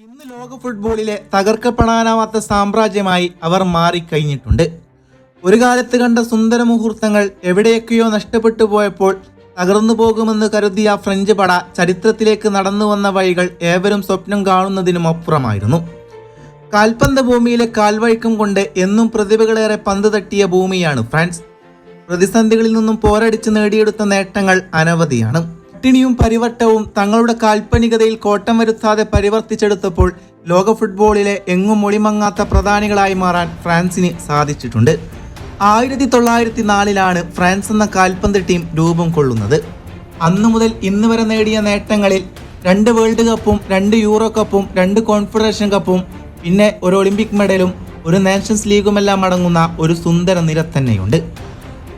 ഇന്ന് ലോക ഫുട്ബോളിലെ തകർക്കപ്പെടാനാവാത്ത സാമ്രാജ്യമായി അവർ മാറിക്കഴിഞ്ഞിട്ടുണ്ട്. ഒരു കാലത്ത് കണ്ട സുന്ദര മുഹൂർത്തങ്ങൾ എവിടെയൊക്കെയോ നഷ്ടപ്പെട്ടു പോയപ്പോൾ തകർന്നു പോകുമെന്ന് കരുതിയ ഫ്രഞ്ച് പട ചരിത്രത്തിലേക്ക് നടന്നു വന്ന വഴികൾ ഏവരും സ്വപ്നം കാണുന്നതിനും അപ്പുറമായിരുന്നു. കാൽപന്ത ഭൂമിയിലെ കാൽവഴിക്കം കൊണ്ട് എന്നും പ്രതിഭകളേറെ പന്ത് തട്ടിയ ഭൂമിയാണ് ഫ്രാൻസ്. പ്രതിസന്ധികളിൽ നിന്നും പോരടിച്ച് നേടിയെടുത്ത നേട്ടങ്ങൾ അനവധിയാണ്. പട്ടിണിയും പരിവട്ടവും തങ്ങളുടെ കാൽപ്പനികതയിൽ കോട്ടം വരുത്താതെ പരിവർത്തിച്ചെടുത്തപ്പോൾ ലോക ഫുട്ബോളിലെ എങ്ങും ഒളിമങ്ങാത്ത പ്രധാനികളായി മാറാൻ ഫ്രാൻസിന് സാധിച്ചിട്ടുണ്ട്. ആയിരത്തി തൊള്ളായിരത്തി നാലിലാണ് ഫ്രാൻസ് എന്ന കാൽപന്ത് ടീം രൂപം കൊള്ളുന്നത്. അന്നു മുതൽ ഇന്ന് വരെ നേടിയ നേട്ടങ്ങളിൽ രണ്ട് വേൾഡ് കപ്പും രണ്ട് യൂറോ കപ്പും രണ്ട് കോൺഫെഡറേഷൻ കപ്പും പിന്നെ ഒരു ഒളിമ്പിക് മെഡലും ഒരു നേഷൻസ് ലീഗുമെല്ലാം അടങ്ങുന്ന ഒരു സുന്ദര നിര തന്നെയുണ്ട്.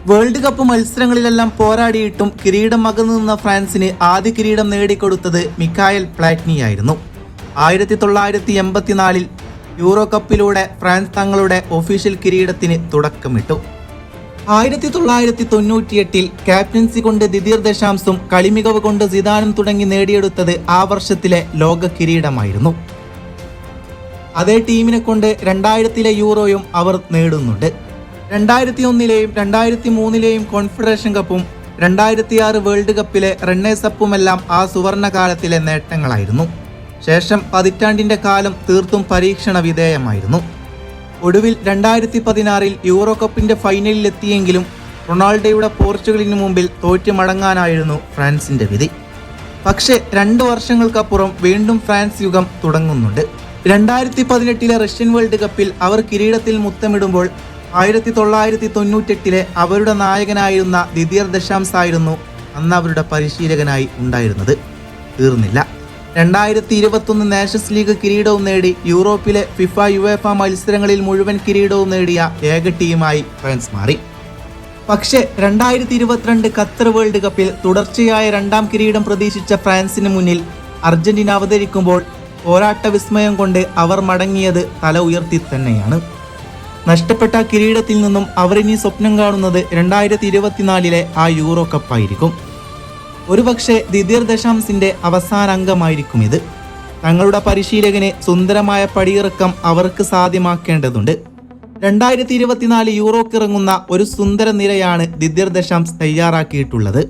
വേൾഡ് കപ്പ് മത്സരങ്ങളിലെല്ലാം പോരാടിയിട്ടും കിരീടം അകന്നു നിന്ന ഫ്രാൻസിന് ആദ്യ കിരീടം നേടിക്കൊടുത്തത് മിക്കായൽ പ്ലാറ്റ്നിയായിരുന്നു ആയിരത്തി തൊള്ളായിരത്തി എൺപത്തിനാലിൽ യൂറോ കപ്പിലൂടെ ഫ്രാൻസ് തങ്ങളുടെ ഒഫീഷ്യൽ കിരീടത്തിന് തുടക്കമിട്ടു. ആയിരത്തി തൊള്ളായിരത്തി തൊണ്ണൂറ്റിയെട്ടിൽ ക്യാപ്റ്റൻസി കൊണ്ട് ദിദീർ ദശാംസും കളിമികവ് കൊണ്ട് സിദാനും തുടങ്ങി നേടിയെടുത്തത് ആ വർഷത്തിലെ ലോക കിരീടമായിരുന്നു. അതേ ടീമിനെ കൊണ്ട് രണ്ടായിരത്തിലെ യൂറോയും അവർ നേടുന്നുണ്ട്. രണ്ടായിരത്തി ഒന്നിലെയും രണ്ടായിരത്തി മൂന്നിലെയും കോൺഫെഡറേഷൻ കപ്പും രണ്ടായിരത്തി ആറ് വേൾഡ് കപ്പിലെ റണ്ണേഴ്സ് അപ്പുമെല്ലാം ആ സുവർണ കാലത്തിലെ നേട്ടങ്ങളായിരുന്നു. ശേഷം പതിറ്റാണ്ടിന്റെ കാലം തീർത്തും പരീക്ഷണ വിധേയമായിരുന്നു. ഒടുവിൽ രണ്ടായിരത്തി പതിനാറിൽ യൂറോ കപ്പിന്റെ ഫൈനലിൽ എത്തിയെങ്കിലും റൊണാൾഡോയുടെ പോർച്ചുഗലിന് മുമ്പിൽ തോറ്റു മടങ്ങാനായിരുന്നു ഫ്രാൻസിന്റെ വിധി. പക്ഷേ രണ്ട് വർഷങ്ങൾക്കപ്പുറം വീണ്ടും ഫ്രാൻസ് യുഗം തുടങ്ങുന്നുണ്ട്. രണ്ടായിരത്തി പതിനെട്ടിലെ റഷ്യൻ വേൾഡ് കപ്പിൽ അവർ കിരീടത്തിൽ മുത്തമിടുമ്പോൾ ആയിരത്തി തൊള്ളായിരത്തി തൊണ്ണൂറ്റെട്ടിലെ അവരുടെ നായകനായിരുന്ന ദിദിയർ ദശാംസ് ആയിരുന്നു അന്ന് അവരുടെ പരിശീലകനായി ഉണ്ടായിരുന്നത്. തീർന്നില്ല. രണ്ടായിരത്തി ഇരുപത്തൊന്ന് നാഷൻസ് ലീഗ് കിരീടവും നേടി യൂറോപ്പിലെ ഫിഫ യുവേഫ മത്സരങ്ങളിൽ മുഴുവൻ കിരീടവും നേടിയ ഏക ടീമായി ഫ്രാൻസ് മാറി. പക്ഷേ രണ്ടായിരത്തി ഇരുപത്തിരണ്ട് ഖത്തർ വേൾഡ് കപ്പിൽ തുടർച്ചയായ രണ്ടാം കിരീടം പ്രതീക്ഷിച്ച ഫ്രാൻസിന് മുന്നിൽ അർജന്റീന അവതരിക്കുമ്പോൾ പോരാട്ട വിസ്മയം കൊണ്ട് അവർ മടങ്ങിയത് തല ഉയർത്തി തന്നെയാണ്. നഷ്ടപ്പെട്ട കിരീടത്തിൽ നിന്നും അവരിനി സ്വപ്നം കാണുന്നത് രണ്ടായിരത്തി ഇരുപത്തിനാലിലെ ആ യൂറോ കപ്പായിരിക്കും ഒരുപക്ഷെ ദിദിർ ദശാംസിന്റെ അവസാന അംഗമായിരിക്കും ഇത്. തങ്ങളുടെ പരിശീലകനെ സുന്ദരമായ പടിയിറക്കം അവർക്ക് സാധ്യമാക്കേണ്ടതുണ്ട്. രണ്ടായിരത്തി ഇരുപത്തിനാല് യൂറോക്ക് ഇറങ്ങുന്ന ഒരു സുന്ദര നിരയാണ് ദിദിർ ദശാംസ് തയ്യാറാക്കിയിട്ടുള്ളത്.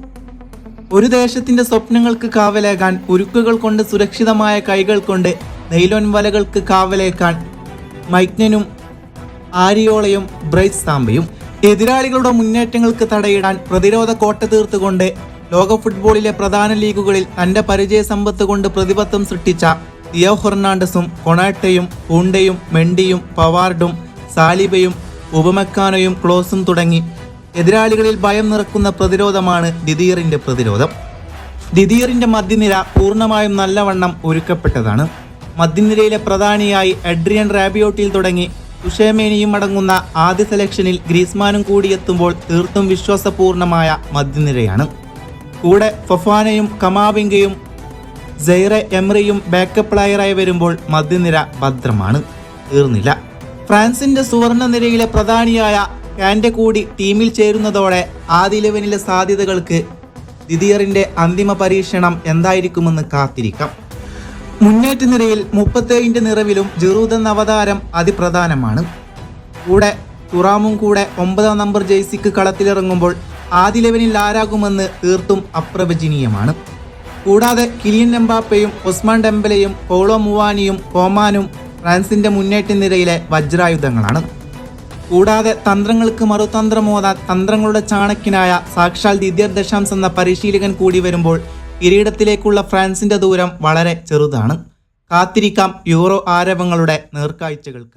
ഒരു ദേശത്തിന്റെ സ്വപ്നങ്ങൾക്ക് കാവലേകാൻ ഉരുക്കുകൾ കൊണ്ട് സുരക്ഷിതമായ കൈകൾ കൊണ്ട് നെയ്ലോൻ വലകൾക്ക് കാവലേക്കാൻ മൈഗ്നനും ആരിയോളയും ബ്രൈസ് സാംബയും എതിരാളികളുടെ മുന്നേറ്റങ്ങൾക്ക് തടയിടാൻ പ്രതിരോധ കോട്ട തീർത്തുകൊണ്ട് ലോക ഫുട്ബോളിലെ പ്രധാന ലീഗുകളിൽ തന്റെ പരിചയ സമ്പത്ത് കൊണ്ട് പ്രതിപത്വം സൃഷ്ടിച്ച തിയോ ഹെർണാണ്ടസും കൊണാട്ടയും പൂണ്ടയും മെണ്ടിയും പവാർഡും സാലിബയും ഉപമക്കാനോയും ക്ലോസും തുടങ്ങി എതിരാളികളിൽ ഭയം നിറക്കുന്ന പ്രതിരോധമാണ് ദിദീറിന്റെ പ്രതിരോധം. ദിദീറിന്റെ മധ്യനിര പൂർണമായും നല്ലവണ്ണം ഒരുക്കപ്പെട്ടതാണ്. മധ്യനിരയിലെ പ്രധാനിയായി എഡ്രിയൻ റാബിയോട്ടിൽ തുടങ്ങി തുഷേമേനിയും അടങ്ങുന്ന ആദ്യ സെലക്ഷനിൽ ഗ്രീസ്മാനും കൂടിയെത്തുമ്പോൾ തീർത്തും വിശ്വാസപൂർണമായ മധ്യനിരയാണ്. കൂടെ ഫൊഫാനയും കമാവിംഗയും സെയ്റെ എംറിയും ബാക്കപ്പ് പ്ലെയറായി വരുമ്പോൾ മധ്യനിര ഭദ്രമാണ്. തീർന്നില്ല. ഫ്രാൻസിന്റെ സുവർണ നിരയിലെ പ്രധാനിയായ കാൻഡെ കൂടി ടീമിൽ ചേരുന്നതോടെ ആദ്യ ഇലവനിലെ സാധ്യതകൾക്ക് ദിദിയറിന്റെ അന്തിമ പരീക്ഷണം എന്തായിരിക്കുമെന്ന് കാത്തിരിക്കാം. മുന്നേറ്റ നിരയിൽ മുപ്പത്തേഴിന്റെ നിറവിലും ജെറൂദ് എന്ന അവതാരം അതിപ്രധാനമാണ്. കൂടെ തുറാമും കൂടെ ഒമ്പതാം നമ്പർ ജേഴ്സിക്ക് കളത്തിലിറങ്ങുമ്പോൾ ആദ്യ ലെവനിൽ ആരാകുമെന്ന് തീർത്തും അപ്രവചനീയമാണ്. കൂടാതെ കിലിയൻ എംബാപ്പയും ഉസ്മാൻ ഡെമ്പലയും പോളോ മുവാനിയും കോമാനും ഫ്രാൻസിന്റെ മുന്നേറ്റ നിരയിലെ വജ്രായുധങ്ങളാണ്. കൂടാതെ തന്ത്രങ്ങൾക്ക് മറുതന്ത്രമോതാൻ തന്ത്രങ്ങളുടെ ചാണക്യനായ സാക്ഷാൽ ദിദ്യർ ദശാംസ് എന്ന പരിശീലകൻ കൂടി വരുമ്പോൾ കിരീടത്തിലേക്കുള്ള ഫ്രാൻസിന്റെ ദൂരം വളരെ ചെറുതാണ്. കാത്തിരിക്കാം യൂറോ ആരവങ്ങളുടെ നേർക്കാഴ്ചകൾക്കായി.